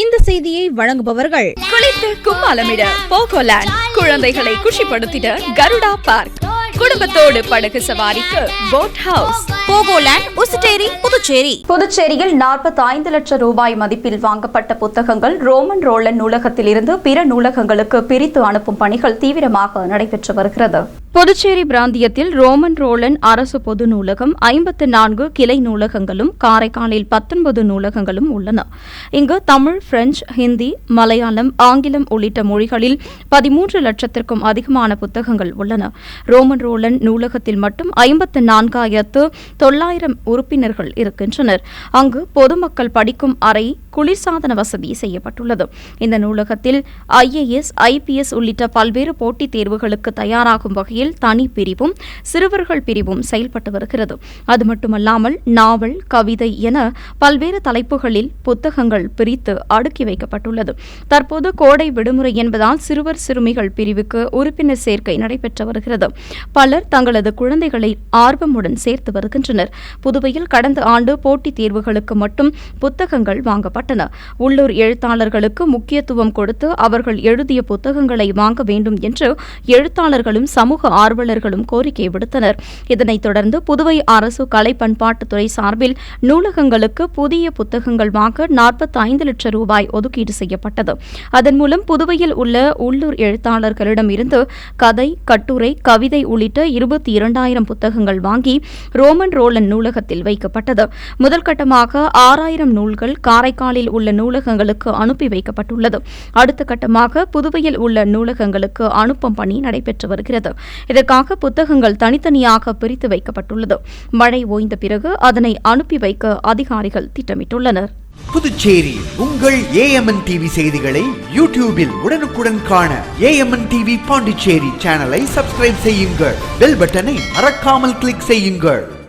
இந்த செய்தியை வழங்குபவர்கள் குளித்து கும்மாலமிட போகோலேண்ட் குழந்தைகளை குஷிப்படுத்திட கருடா பார்க். குடும்பத்தோடு படகு சவாரிக்கு போட் ஹவுஸ் போகோலேண்ட் உசுட்டேரி புதுச்சேரி. புதுச்சேரியில் 45 லட்சம் ரூபாய் மதிப்பில் வாங்கப்பட்ட புத்தகங்கள் ரோமன் ரோலன் நூலகத்தில் இருந்து பிற நூலகங்களுக்கு பிரித்து அனுப்பும் பணிகள் தீவிரமாக நடைபெற்று வருகிறது. புதுச்சேரி பிராந்தியத்தில் ரோமன் ரோலன் அரசு பொது நூலகம் ஐம்பத்து நான்கு கிளை நூலகங்களும் காரைக்காலில் பத்தொன்பது நூலகங்களும் உள்ளன. இங்கு தமிழ் பிரெஞ்சு ஹிந்தி மலையாளம் ஆங்கிலம் உள்ளிட்ட மொழிகளில் பதிமூன்று லட்சத்திற்கும் அதிகமான புத்தகங்கள் உள்ளன. ரோமன் ரோலன் நூலகத்தில் மட்டும் ஐம்பத்து நான்காயிரத்து தொள்ளாயிரம் உறுப்பினர்கள் இருக்கின்றனர். அங்கு பொதுமக்கள் படிக்கும் அறை குளிர்சாதன வசதி செய்யப்பட்டுள்ளது. இந்த நூலகத்தில் ஐஏஎஸ் ஐபிஎஸ் உள்ளிட்ட பல்வேறு போட்டித் தேர்வுகளுக்கு தயாராகும் வகையில் தனி பிரிவும் சிறுவர்கள் பிரிவும் செயல்பட்டு வருகிறது. அது மட்டுமல்லாமல் நாவல் கவிதை என பல்வேறு தலைப்புகளில் புத்தகங்கள் பிரித்து அடுக்கி வைக்கப்பட்டுள்ளது. தற்போது கோடை விடுமுறை என்பதால் சிறுவர் சிறுமிகள் பிரிவுக்கு உறுப்பினர் சேர்க்கை நடைபெற்று வருகிறது. பலர் தங்களது குழந்தைகளை ஆர்வமுடன் சேர்த்து வருகின்றனர். புதுவையில் கடந்த ஆண்டு போட்டித் தேர்வுகளுக்கு மட்டும் புத்தகங்கள் வாங்கப்பட்டன. உள்ளூர் எழுத்தாளர்களுக்கு முக்கியத்துவம் கொடுத்து அவர்கள் எழுதிய புத்தகங்களை வாங்க வேண்டும் என்று எழுத்தாளர்களும் சமூக ஆர்வலர்களும் கோரிக்கை விடுத்தனர். இதனைத் தொடர்ந்து புதுவை அரசு கலை பண்பாட்டுத்துறை சார்பில் நூலகங்களுக்கு புதிய புத்தகங்கள் வாங்க நாற்பத்தைந்து லட்சம் ரூபாய் ஒதுக்கீடு செய்யப்பட்டது. அதன் மூலம் புதுவையில் உள்ள உள்ளூர் எழுத்தாளர்களிடம் இருந்து கதை கட்டுரை கவிதை உள்ளிட்ட இருபத்தி இரண்டாயிரம் புத்தகங்கள் வாங்கி ரோமன் ரோலன் நூலகத்தில் வைக்கப்பட்டது. முதல் கட்டமாக ஆறாயிரம் நூல்கள் காரைக்காலில் உள்ள நூலகங்களுக்கு அனுப்பி வைக்கப்பட்டுள்ளது. அடுத்த கட்டமாக புதுவையில் உள்ள நூலகங்களுக்கு அனுப்பும் பணி நடைபெற்று வருகிறது. இதற்காக புத்தகங்கள் தனித்தனியாக பிரித்து வைக்கப்பட்டுள்ளது. மழை ஓய்ந்த பிறகு அதனை அனுப்பி வைக்க அதிகாரிகள் திட்டமிட்டுள்ளனர். புதுச்சேரி உங்கள் ஏஎம்என் டிவி செய்திகளை யூடியூபில் உடனுக்குடன் காண ஏஎம்என் டிவி பாண்டிச்சேரி சேனலை சப்ஸ்கிரைப் செய்யுங்கள். பெல் பட்டனை மறக்காமல் கிளிக் செய்யுங்கள்.